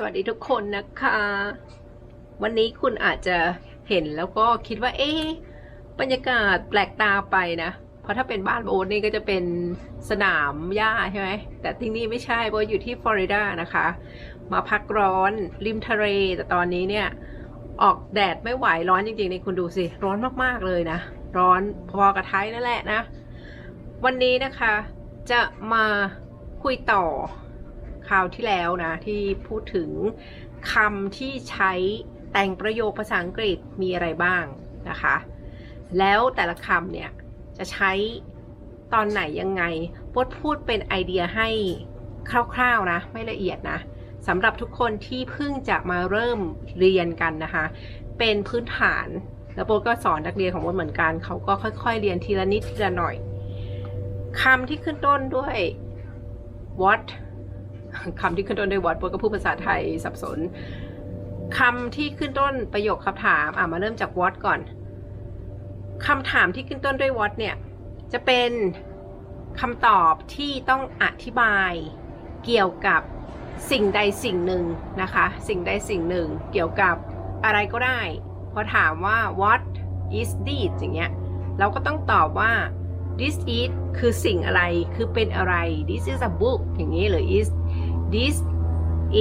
สวัสดีทุกคนนะคะ วันนี้คุณอาจจะเห็นแล้วก็คิดว่า เอ๊ะบรรยากาศแปลกตาไปนะ เพราะถ้าเป็นบ้านโบนี่ก็จะเป็นสนามหญ้าใช่ไหมแต่ที่นี่ไม่ใช่โบทอยู่ที่ฟลอริดานะคะ มาพักร้อนริมทะเล แต่ตอนนี้เนี่ย ออกแดดไม่ไหวร้อนจริงๆนี่คุณดูสิ ร้อนมากๆเลยนะ ร้อนพอกับไทยนั่นแหละนะ วันนี้นะคะจะมาคุยต่อ คราวที่แล้วนะ ที่พูดถึงคำที่ใช้แต่งประโยคภาษาอังกฤษมีอะไรบ้างนะคะ แล้วแต่ละคำเนี่ยจะใช้ตอนไหนยังไงบดพูดเป็นไอเดียให้คร่าวๆนะ ไม่ละเอียดนะสำหรับทุกคนที่เพิ่งจะมาเริ่มเรียนกันนะคะ เป็นพื้นฐาน แล้วโบก็สอนนักเรียนของโบทเหมือนกันเขาก็ค่อยๆ เรียนทีละนิดทีละหน่อยคำที่ขึ้นต้นด้วย what คำที่ขึ้นต้นด้วย what โบทก็พูดภาษาไทยสับสนคำที่ขึ้นต้นประโยคคำถาม อะมาเริ่มจาก what ก่อนคำถามที่ขึ้นต้นด้วย what เนี่ย จะเป็นคำตอบที่ต้องอธิบายเกี่ยวกับสิ่งใดสิ่งหนึ่งนะคะ สิ่งใดสิ่งหนึ่ง เกี่ยวกับอะไรก็ได้ พอถามว่า what is this อย่างเงี้ย เราก็ต้องตอบว่า this is คือสิ่งอะไร คือเป็นอะไร this is a book อย่างนี้หรือ is this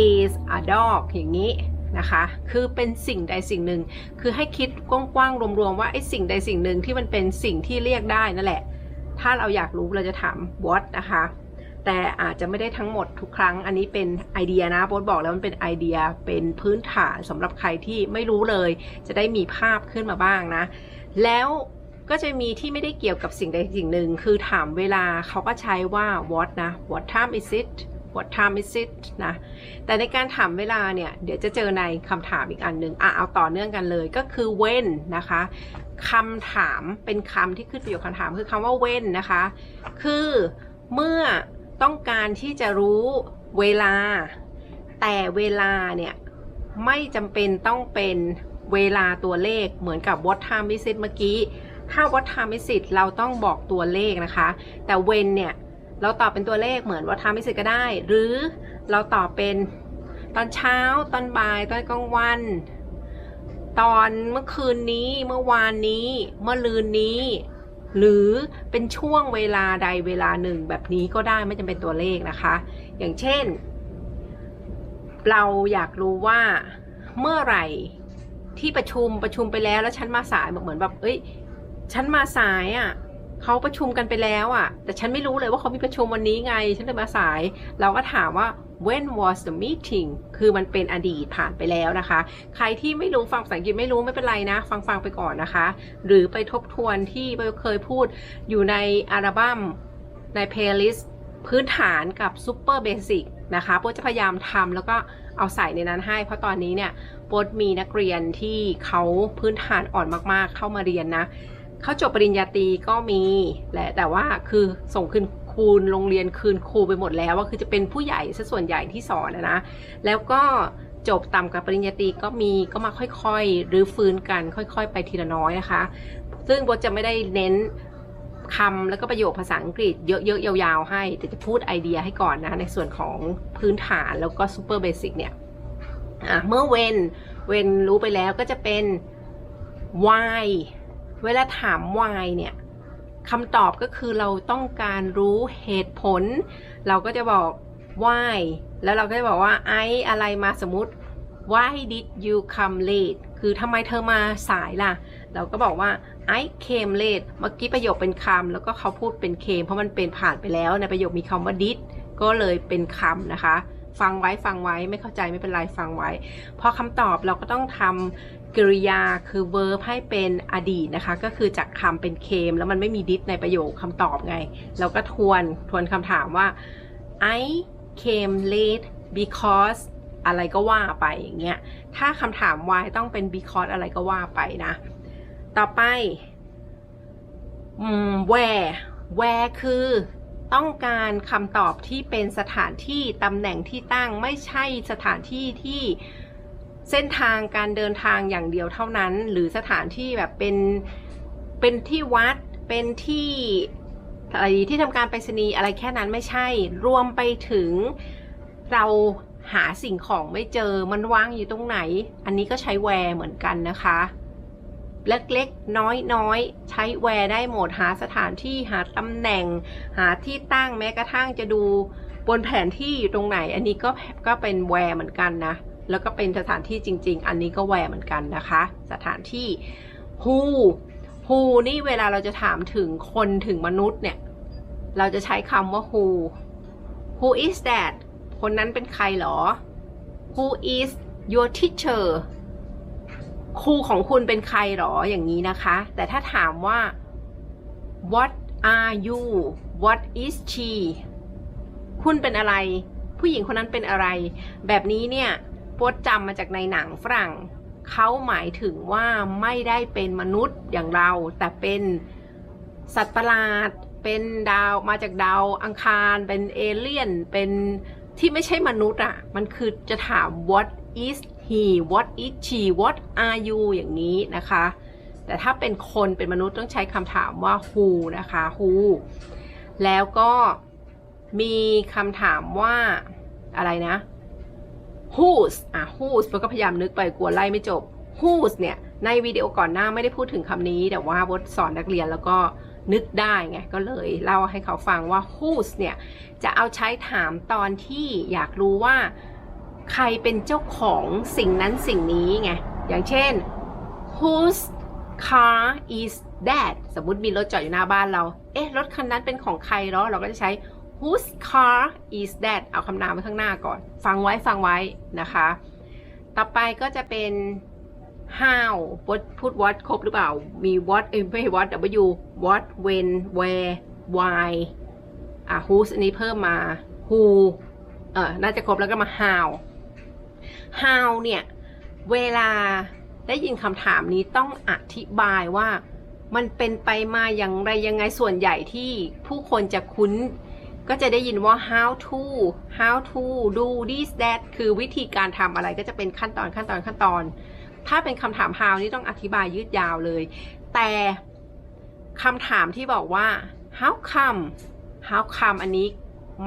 is a dog อย่างนี้นะคะ คือเป็นสิ่งใดสิ่งหนึ่ง คือให้คิดกว้างๆรวมๆว่าไอ้สิ่งใดสิ่งหนึ่งที่มันเป็นสิ่งที่เรียกได้นั่นแหละ ถ้าเราอยากรู้เราจะถาม what นะคะ แต่อาจจะไม่ได้ทั้งหมดทุกครั้ง อันนี้เป็นไอเดียนะโบทบอกแล้วมันเป็นไอเดีย เป็นพื้นฐานสำหรับใครที่ไม่รู้เลย จะได้มีภาพขึ้นมาบ้างนะ แล้วก็จะมีที่ไม่ได้เกี่ยวกับสิ่งใดสิ่งหนึ่ง คือถามเวลาเขาก็ใช้ว่า what นะ what time is it what time is it นะ แต่ในการถามเวลาเนี่ย เดี๋ยวจะเจอในคำถามอีกอันหนึ่งอะเอาต่อเนื่องกันเลยก็คือ when นะคะคำถามเป็นคำที่ขึ้นประโยคคำถามคือคำว่า when นะคะ คือเมื่อต้องการที่จะรู้เวลา แต่เวลาเนี่ย ไม่จำเป็นต้องเป็นเวลาตัวเลขเหมือนกับ what time is it เมื่อกี้ถ้า what time is it เราต้องบอกตัวเลขนะคะ แต่ when เนี่ย เราตอบเป็นตัวเลขเหมือน what time is it ก็ได้ หรือเราตอบเป็นตอนเช้าตอนบ่ายตอนกลางวัน ตอนเมื่อคืนนี้เมื่อวานนี้ เมื่อลืนนี้ หรือเป็นช่วงเวลาใดเวลาหนึ่งแบบนี้ก็ได้ไม่จำเป็นตัวเลขนะคะ อย่างเช่น เราอยากรู้ว่าเมื่อไหร่ที่ประชุมประชุมไปแล้วแล้วฉันมาสายเหมือนแบบเอ้ยฉันมาสายอะ่ะ เขาประชุมกันไปแล้วอะ่ะ แต่ฉันไม่รู้เลยว่าเขามีประชุมวันนี้ไง ฉันเลยมาสาย เราก็ถามว่า when was the meeting คือมันเป็นอดีตผ่านไปแล้วนะคะ ใครที่ไม่รู้ฟังภาษาอังกฤษไม่รู้ไม่เป็นไรนะ ฟังฟังไปก่อนนะคะ หรือไปทบทวนที่เคยพูดอยู่ในอัลบั้มใน playlist พื้นฐานกับ super basic นะคะโปรจะพยายามทำแล้วก็เอาใส่ในนั้นให้ เพราะตอนนี้เนี่ยโปรมีนักเรียนที่เขาพื้นฐานอ่อนมากๆ เข้ามาเรียนนะ เขาจบปริญญาตรีก็มีแหละแต่ว่าคือส่งคืนคูณโรงเรียนคืนครูไปหมดแล้วว่าคือจะเป็นผู้ใหญ่ซะส่วนใหญ่ที่สอนนะนะแล้วก็จบต่ำกับปริญญาตรีก็มีก็มาค่อยๆหรือฟื้นกันค่อยๆ ไปทีละน้อยนะคะ ซึ่งโบทจะไม่ได้เน้นคำแล้วก็ประโยคภาษาอังกฤษเยอะๆยาวๆให้ แต่จะพูดไอเดียให้ก่อนนะ ในส่วนของพื้นฐานแล้วก็ซูเปอร์เบสิกเนี่ยเมื่อเวนเวนรู้ไปแล้วก็จะเป็น why เวลาถาม why เนี่ยคำตอบก็คือเราต้องการรู้เหตุผล เราก็จะบอก why แล้วเราก็จะบอกว่าไออะไรมาสมมติ why did you come late คือทำไมเธอมาสายล่ะ เราก็บอกว่า I came late เมื่อกี้ประโยคเป็นคำแล้วก็เขาพูดเป็น came เพราะมันเป็นผ่านไปแล้วในประโยคมีคำว่า did ก็เลยเป็นคำนะคะ ฟังไว้ฟังไว้ไม่เข้าใจไม่เป็นไรฟังไว้ พอคำตอบเราก็ต้องทำ กริยาคือ verb ให้เป็นอดีตนะคะ ก็คือจากคำเป็น came แล้วมันไม่มี did ในประโยคคำตอบไง เราก็ทวนทวนคำถามว่า I came late because อะไรก็ว่าไปอย่างเงี้ย ถ้าคำถาม why ต้องเป็น because อะไรก็ว่าไปนะ ต่อไป where where คือต้องการคำตอบที่เป็นสถานที่ตำแหน่งที่ตั้งไม่ใช่สถานที่ที่ เส้นทางการเดินทางอย่างเดียวเท่านั้น หรือสถานที่แบบเป็นเป็นที่วัดเป็นที่อะไรที่ทำการไปรษณีย์อะไรแค่นั้นไม่ใช่ รวมไปถึงเราหาสิ่งของไม่เจอมันวางอยู่ตรงไหน อันนี้ก็ใช้แวร์เหมือนกันนะคะ เล็กๆน้อยๆ ใช้แวร์ได้หมดหาสถานที่หาตำแหน่ง หาที่ตั้งแม้กระทั่งจะดูบนแผนที่อยู่ตรงไหน อันนี้ก็ก็เป็นแวร์เหมือนกันนะ แล้วก็เป็นสถานที่จริง ๆ อันนี้ก็แวร์เหมือนกันนะคะ สถานที่ who who นี่เวลาเราจะถามถึงคนถึงมนุษย์เนี่ย เราจะใช้คำว่า who who is that คนนั้นเป็นใครหรอ who is your teacher ครูของคุณเป็นใครหรออย่างนี้นะคะ แต่ถ้าถามว่า what are you what is she คุณเป็นอะไร ผู้หญิงคนนั้นเป็นอะไร แบบนี้เนี่ย โปดจำมาจากในหนังฝรั่ง เขาหมายถึงว่าไม่ได้เป็นมนุษย์อย่างเรา แต่เป็นสัตว์ประหลาด เป็นดาวมาจากดาวอังคาร เป็นเอเลี่ยน เป็นที่ไม่ใช่มนุษย์อะ่ะ มันคือจะถาม what is he what is she what are you อย่างนี้นะคะ แต่ถ้าเป็นคนเป็นมนุษย์ต้องใช้คำถามว่า who นะคะ who แล้วก็มีคำถามว่าอะไรนะ whose อะ whose เราก็พยายามนึกไปกลัวไล่ไม่จบ whose เนี่ย ในวิดีโอก่อนหน้าไม่ได้พูดถึงคำนี้ แต่ว่าบทสอนนักเรียนแล้วก็นึกได้ไง ก็เลยเล่าให้เขาฟังว่า whose เนี่ย จะเอาใช้ถามตอนที่อยากรู้ว่า ใครเป็นเจ้าของสิ่งนั้นสิ่งนี้ไง อย่างเช่น whose car is that สมมุติมีรถจอดอยู่หน้าบ้านเรา เอ๊ะ รถคันนั้นเป็นของใครเหรอ เราก็จะใช้ whose car is that เอาคำนามไว้ข้างหน้าก่อน ฟังไว้ฟังไว้นะคะ ต่อไปก็จะเป็น how พูด what ครบหรือเปล่า มี what เอ้ยไม่ what w what when where why อะ whose อันนี้เพิ่มมา who เออน่าจะครบแล้วก็มา how how เนี่ย เวลาได้ยินคำถามนี้ต้องอธิบายว่ามันเป็นไปมาอย่างไรยังไงส่วนใหญ่ที่ผู้คนจะคุ้น ก็จะได้ยินว่า how to how to do this that คือวิธีการทำอะไรก็จะเป็นขั้นตอนขั้นตอนขั้นตอน ถ้าเป็นคำถาม how นี่ต้องอธิบายยืดยาวเลย แต่คำถามที่บอกว่า how come how come อันนี้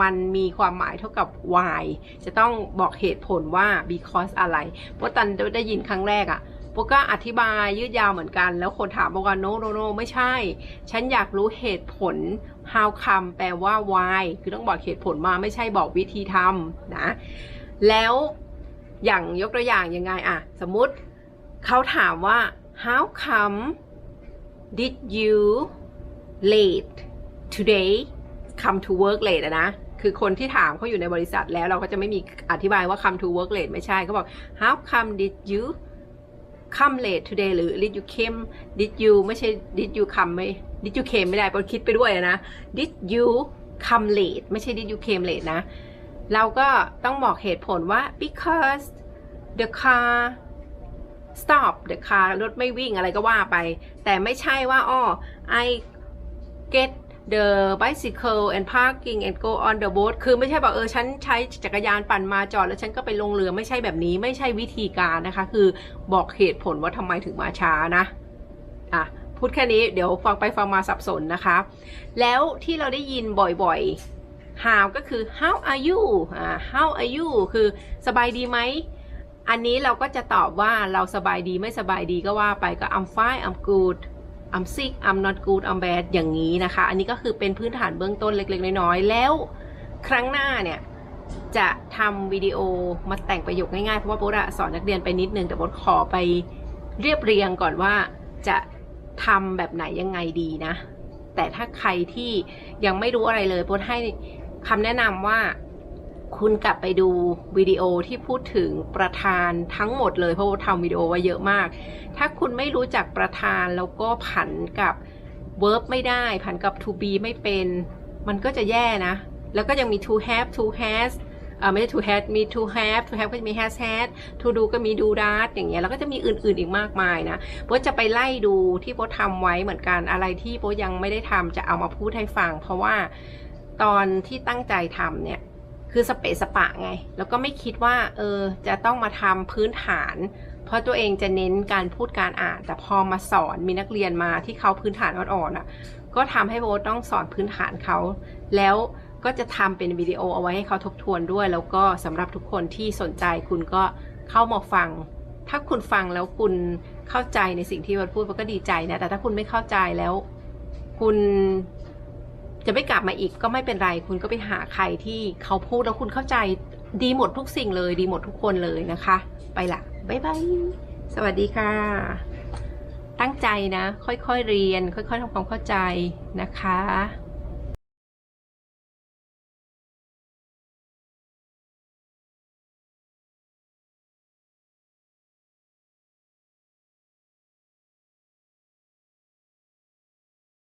มันมีความหมายเท่ากับ why จะต้องบอกเหตุผลว่า because อะไรเพราะตอนได้ยินครั้งแรกอะ โปก็อธิบายยืดยาวเหมือนกัน แล้วคนถามบอกว่า no no no ไม่ใช่ ฉันอยากรู้เหตุผล how come แปลว่า why คือต้องบอกเหตุผลมาไม่ใช่บอกวิธีทำนะ แล้วอย่างยกตัวอย่างยังไงอะสมมติเขาถามว่า how come did you late today come to work late นะ คือคนที่ถามเขาอยู่ในบริษัทแล้วเราก็จะไม่มีอธิบายว่า come to work late ไม่ใช่เขาบอก how come did you come late today หรือ did you came did you ไม่ใช่ did you come ไม่ did you came ไม่ได้เพราคิดไปด้วยนะ did you come late ไม่ใช่ did you came late นะ เราก็ต้องบอกเหตุผลว่า because the car stop the car รถไม่วิ่งอะไรก็ว่าไป แต่ไม่ใช่ว่าอ้อ I get the bicycle and parking and go on the boat คือไม่ใช่บอกเออฉันใช้จักรยานปั่นมาจอด แล้วฉันก็ไปลงเรือไม่ใช่แบบนี้ ไม่ใช่วิธีการนะคะ คือบอกเหตุผลว่าทำไมถึงมาช้านะอะพูดแค่นี้เดี๋ยวฟังไปฟังมาสับสนนะคะ แล้วที่เราได้ยินบ่อยๆ how ก็คือ how are you อ่า how are you คือสบายดีไหม อันนี้เราก็จะตอบว่าเราสบายดีไม่สบายดีก็ว่าไปก็ I'm fine I'm good I'm sick I'm not good I'm bad อย่างนี้นะคะ อันนี้ก็คือเป็นพื้นฐานเบื้องต้นเล็ก ๆ น้อยๆ แล้วครั้งหน้าเนี่ยจะทำวิดีโอมาแต่งประโยคง่ายๆ เพราะว่าโบ๊ทอะสอนนักเรียนไปนิดนึง แต่โบ๊ทขอไปเรียบเรียงก่อนว่าจะทำแบบไหนยังไงดีนะ แต่ถ้าใครที่ยังไม่รู้อะไรเลยโบ๊ทให้คำแนะนำว่า คุณกลับไปดูวิดีโอที่พูดถึงประธานทั้งหมดเลยเพราะว่าทำวิดีโอไว้เยอะมาก ถ้าคุณไม่รู้จักประธานแล้วก็ผันกับ verb ไม่ได้ ผันกับ to be ไม่เป็น มันก็จะแย่นะ แล้วก็ยังมี to have to has อ่าไม่ใช่ to have มี to have to have ก็จะมี has had to do ก็มี do that อย่างเงี้ย แล้วก็จะมีอื่น ๆ อีกมากมายนะโบ๊ทจะไปไล่ดูที่โบ๊ททำไว้เหมือนกันอะไรที่โบ๊ทยังไม่ได้ทำจะเอามาพูดให้ฟัง เพราะว่าตอนที่ตั้งใจทำเนี่ย คือสเปะสปะไง แล้วก็ไม่คิดว่า เออ จะต้องมาทำพื้นฐาน เพราะตัวเองจะเน้นการพูดการอ่าน แต่พอมาสอนมีนักเรียนมาที่เขาพื้นฐานอ่อนๆอะ ก็ทำให้โบทต้องสอนพื้นฐานเขา แล้วก็จะทำเป็นวิดีโอเอาไว้ให้เขาทบทวนด้วย แล้วก็สำหรับทุกคนที่สนใจคุณก็เข้ามาฟัง ถ้าคุณฟังแล้วคุณเข้าใจในสิ่งที่วัดพูดมันก็ดีใจนะ แต่ถ้าคุณไม่เข้าใจแล้ว คุณ จะไม่กลับมาอีกก็ไม่เป็นไร คุณก็ไปหาใครที่เขาพูดแล้วคุณเข้าใจดีหมดทุกสิ่งเลย ดีหมดทุกคนเลยนะคะ ไปละบ๊ายบายสวัสดีค่ะ ตั้งใจนะ ค่อยๆเรียน ค่อยๆทำความเข้าใจนะคะ